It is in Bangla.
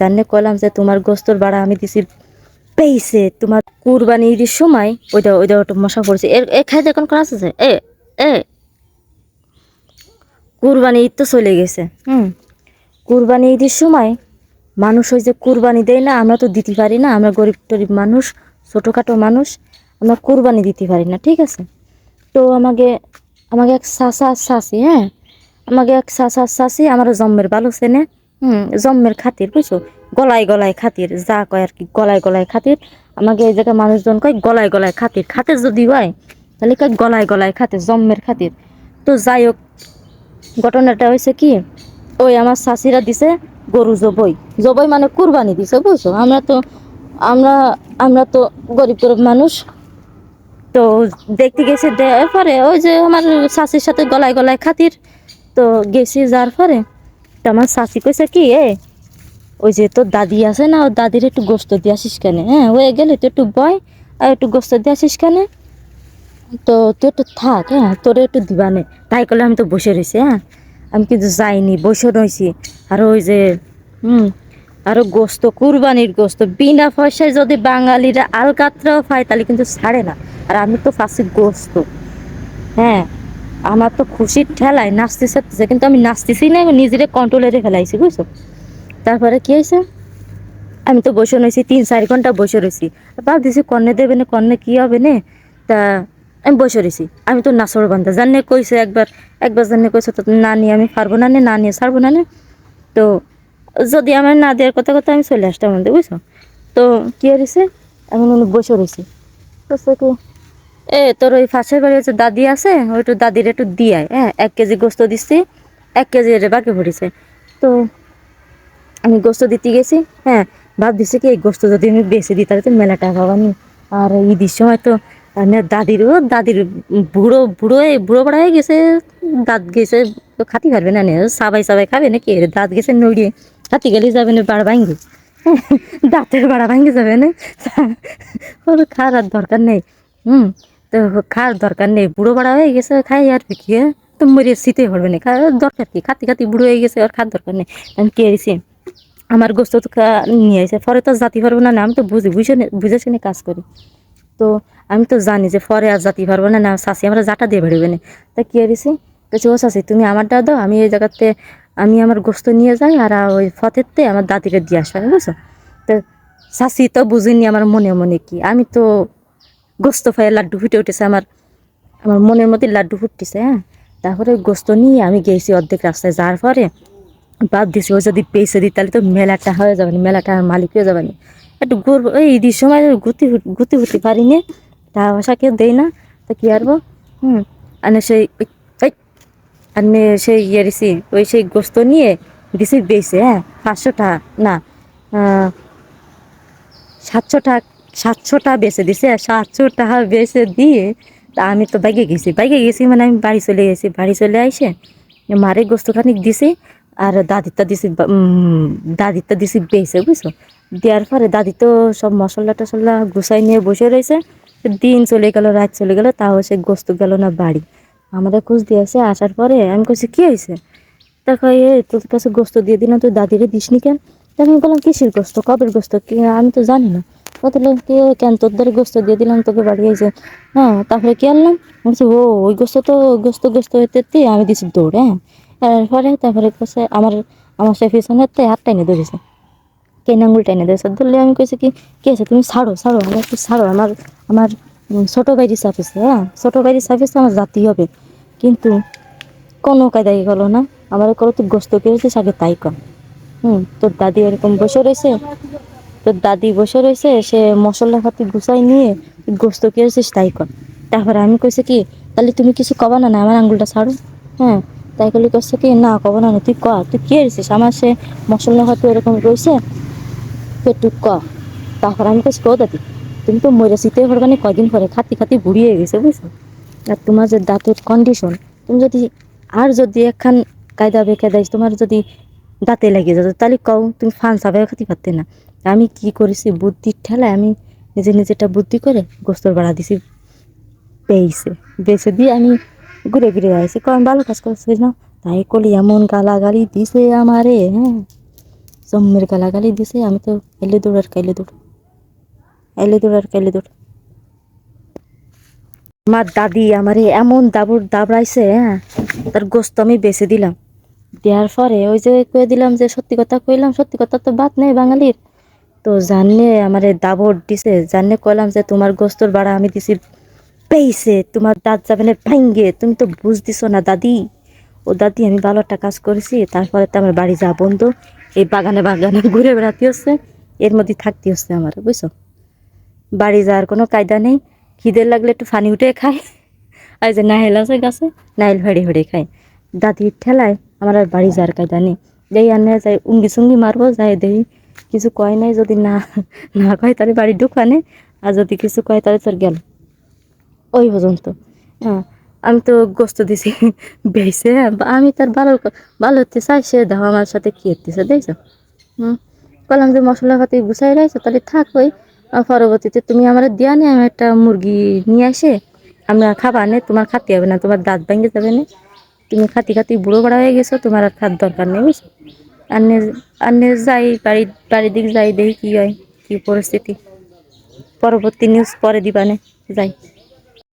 জানে কইলাম যে তোমার গোস্তর ভাড়া আমি দিছি পেয়েছে তোমার কুরবানি ঈদের সময় ওইটা ওইটা ওটা মশা পড়ছে। এ খাই দেখুন করা আছে? এ এ। কুরবানি ঈদ তো চলে গেছে, হুম। কুরবানি ঈদের সময় মানুষ ওই যে কুরবানি দেয় না, আমরা তো দিতে পারি না, আমরা গরিব টরিব মানুষ, ছোটোখাটো মানুষ, আমরা কুরবানি দিতে পারি না, ঠিক আছে? তো আমাকে আমাকে এক চাচা চাচি হ্যাঁ? আমাকে এক চাচা চাচি আমার জন্মের ভালো চেনে। হুম জন্মের খাতির, বুঝছ? গলায় গলায় খাতির, যা কয় আর কি, গলায় গলায় খাতির। আমাকে এই জায়গায় মানুষজন কয়, গলায় গলায় খাতির। খাতির যদি হয়, তাহলে কয়, গলায় গলায় খাতির জন্মের খাতির। তো যাই হোক, ঘটনাটা হয়েছে কি, ওই আমার শাশিরা দিছে গরু জবই। জবই মানে কুরবানি দিছে, বুঝছ? আমরা তো, আমরা আমরা তো গরিব গরিব মানুষ। তো দেখতে গেছি, দেওয়ার পরে ওই যে আমার শাশির সাথে গলায় গলায় খাতির। তো গেছি যার পরে তো আমার শাশি কইছে কি, এ, ওই যে তোর দাদি আছে না, ওর দাদির একটু গোস্ত দিয়ে আসিস কেন? হ্যাঁ হয়ে গেলে তো একটু বয় আর একটু গোস্ত দিয়ে আসিস কেন? তো তুই একটু থাক হ্যাঁ তোর একটু দিবানে। তাই করলে আমি তো বসে রয়েছি হ্যাঁ আমি কিন্তু যাইনি, বসে রয়েছি আর ওই যে, হুম, আরও গোস্ত, কুরবানির গোস্ত, বিনা পয়সায় যদি বাঙালিরা আলকাতরাও পায় তাহলে কিন্তু ছাড়ে না। আর আমি তো পাচ্ছি গোস্ত হ্যাঁ আমার তো খুশির ঠেলায় নাচতে চাচ্ছে কিন্তু আমি নাচতেছি না নিজেরে কন্ট্রোলে ফেলাইছি বুঝছ? তারপরে কি হয়েছে? আমি তো বসে রয়েছি তিন চার ঘণ্টা বসে রয়েছি ভাবতেছি কন্যা দেবে না কন্যা কি হবে না? তা আমি বসে রয়েছি আমি তো নাচর বান্ধা জানে কইছে একবার একবার জানে কইছে তো না নিয়ে আমি পারব না নে, না নিয়ে ছাড়বো না নে। তো যদি আমার না দেওয়ার কথা কথা আমি চলে আসতাম বুঝছ? তো কি হয়েছে? আমি বসে রয়েছি কি এ, তোর ওই পাশের বাড়ি হচ্ছে দাদি আছে, ওইটু দাদির একটু দিয়ায় হ্যাঁ এক কেজি গোস্ত দিচ্ছি, এক কেজি বাকি পড়েছে তো আমি গোস্ত দিতে গেছি হ্যাঁ ভাব দিছি কি এই গোস্ত যদি আমি বেশি দিই, তাহলে তো মেলা টাকা আমি আর ঈদের সময় তো দাদিরও, দাদির বুড়ো বুড়ো এই বুড়ো বড়া হয়ে গেছে, দাঁত গেছে, তো খাতি পারবে না সাবাই সাবাই খাবে না নাকি দাঁত গেছে নড়িয়ে, খাতি গেলে যাবে না, বাড়া ভাঙ্গি। দাঁতের বাড়া ভাঙ্গি যাবে না। ওর খাওয়ার দরকার নেই, হুম। তো খাওয়ার দরকার নেই, বুড়ো বড়া হয়ে গেছে, খাই আর কি হ্যাঁ? তো মরে শীতে পড়বে না খাওয়ার দরকার কি? খাতি খাতি বুড়ো হয়ে গেছে, আর খাওয়ার দরকার নেই। আমি কে এসেছি আমার গোস্ত তো খা- নিয়ে এসে পরে তো জাতি পারব না না, আমি তো বুঝি, বুঝে নে- বুঝে শুনে কাজ করি। তো আমি তো জানি যে পরে আর জাতি পারব না না শাসি আমরা জাটা দিয়ে বেরোবে না। তা কি হয়েছে বলছে ও শাসি তুমি আমারটা দাও, আমি এই জায়গাতে, আমি আমার গোস্ত নিয়ে যাই, আর ওই ফতেরতে আমার দাদিকে দিয়ে আসবে, বুঝছ? তো শাসি তো বুঝিনি আমার মনে মনে কি। আমি তো গোস্ত ফাইয়ে লাড্ডু ফুটে উঠেছে আমার আমার মনের মধ্যে লাড্ডু ফুটতেছে হ্যাঁ? তারপরে গোস্ত নিয়ে আমি গেছি অর্ধেক রাস্তায়, যাওয়ার পরে বাদ দিছি ও যদি পেয়েছে দিই, তাহলে তো মেলাটা হয়ে যাবে না, মেলাটা মালিক হয়ে যাবে না। একটু ঘুরবো, এই ঈদের সময় ঘুরতে ঘুরতে ঘুরতে পারি না, টাকা পয়সা কেউ দেয় না, তো কি আরবো হুম, আর সেই, ওই- আর সেই ইয়ে দিছি, ওই সেই গোস্ত নিয়ে দিছি বেছে হ্যাঁ পাঁচশো টাকা, না সাতশো টাকা সাতশো টাকা বেচে দিছে সাতশো টাকা বেচে দিয়ে তা আমি তো বাইকে গেছি। বাইকে গেছি মানে আমি বাড়ি চলে গেছি, বাড়ি চলে আইসে মারে গোস্তখানিক দিছি, আর দাদিরটা দিছি দাদিরটা দিছি বেছে বুঝছ? দেওয়ার পরে দাদি তো সব মশলা টশলা গুছাই নিয়ে বসে রয়েছে, দিন চলে গেল, রাত চলে গেল, তাও সে গোস্ত গেল না বাড়ি। আমাদের খোঁজ দিয়েছে, আসার পরে আমি কইছি, কি হয়েছে তা এ তোর কাছে গোস্ত দিয়ে দিলাম, তুই দাদিরে দিসনি কেন? তা আমি বললাম, কিসের গোস্ত? কবের গোস্ত? কি, আমি তো জানি না। কত লোক কে কেন তোর ধরে গোস্ত দিয়ে দিলাম তোকে বাড়ি এসে হ্যাঁ তারপরে কি আনলাম? বলছি, ও ওই গোস্ত তো গোস্ত গোস্ত হইতে আমি দিছি দৌড় হ্যাঁ? এরপরে তারপরে কাছে আমার আমার সে পিছনে হাত টাইনে ধরেছে। কেন আঙুল টাইনে ধরেছে? ধরলে আমি কইছি কি কি আছে তুমি ছাড়ো ছাড়ো আমার একটু ছাড়ো। আমার আমার ছোট বাইরি সাফিসে হ্যাঁ? ছোট বাইরি সাফিসে আমার জাতি হবে। কিন্তু কোনো কায়দাই গেলো না। আমার করো তুই গোস্ত কেড়েছিস আগে তাই কর। হুম তোর দাদি এরকম বসে রয়েছে তোর দাদি বসে রয়েছে, সে মশলা পাতি গুছাই নিয়ে গোস্ত কেড়েছিস তাই কর। তারপরে আমি কইছি কি, তাহলে তুমি কিছু কবা না আমার আঙ্গুলটা ছাড়ো। হ্যাঁ তাই করলে কইছে কি, না, কবা না তুই ক, তুই কে এসেছিস আমার সে মশলা পাতি এরকম রয়েছে, তুই ক। তারপর আমি কইছি কো দাদি, তুমি তো মরে শীতে পারবে না, কয়দিন পরে খাতি খাতি হয়ে গেছে, বুঝছ? আর তোমার যে দাঁতের কন্ডিশন তুমি যদি আর যদি একখান কায়দা বেকায়দায় তোমার যদি দাঁতে লেগে যেত তাহলে কও, তুমি ফান সাবে খাতি পারতে না। আমি কি করেছি? বুদ্ধির ঠেলায় আমি নিজে নিজেটা বুদ্ধি করে গোস্তর বাড়া দিছি পেয়েছে বেছে দিয়ে আমি ঘুরে ঘুরে আসছি কারণ ভালো কাজ করছিস না? তাই কলি এমন গালাগালি দিছে আমারে হ্যাঁ? জম্মের গালাগালি দিছে, আমি তো এলে দৌড় আর কাইলে দৌড়। এলে দৌড় আর কাইলে দৌড়। আমার দাদি আমারে এমন দাবড় দাবড়াইছে হ্যাঁ? তার গোস্ত আমি বেছে দিলাম। দেওয়ার পরে ওই যে কয়ে দিলাম যে, সত্যি কথা কইলাম, সত্যি কথা তো বাদ নেই বাঙালির। তো জানে আমারে দাবড় দিছে জানে কলাম যে তোমার গোস্তর বাড়া আমি দিছি পেয়েছে তোমার দাঁত যাবে না ভাঙ্গে, তুমি তো বুঝ দিছো না দাদি। ও দাদি, আমি ভালো একটা কাজ করেছি, তারপরে তো আমার বাড়ি যা বন্ধ। এই বাগানে বাগানে ঘুরে বেড়াতে হচ্ছে, এর মধ্যে থাকতে হচ্ছে আমার, বুঝছ? বাড়ি যাওয়ার কোনো কায়দা নেই, খিদের লাগলে একটু ফানি উঠে খায় আর যে নাহেল আছে গাছে নাইল ভাড়ি ভাড়ি খায়। দাদির ঠেলায় আমার আর বাড়ি যাওয়ার কায়দা নেই। যেই আনে যাই, উঙ্গি সুঙ্গি মারবো, যাই দেখি কিছু কয় নাই, যদি না না কয় তাহলে বাড়ি ঢুকানে আর যদি কিছু কয় তাহলে তোর গেল। ওই পর্যন্ত। হ্যাঁ আমি তো গোস্ত দিছি বেছে আমি তার ভালো ভালো হতে চাই, সে দেখো আমার সাথে কি হতেছে দেখছ? হুম বললাম যে মশলাপাতি গুছাই রাখছো তাহলে থাক ওই পরবর্তীতে তুমি আমার দিয়া নে, আমি একটা মুরগি নিয়ে আসে আমরা খাবা নে, তোমার খাতে হবে না, তোমার দাঁত ভেঙে যাবে না। তুমি খাতি খাতি বুড়ো বড়া হয়ে গেছো, তোমার আর খাত দরকার নেই, বুঝছ? আন্নে যাই বাড়ি, বাড়ির দিক যাই, দেখি কি হয়, কি পরিস্থিতি। পরবর্তী নিউজ পরে দিবানে যাই।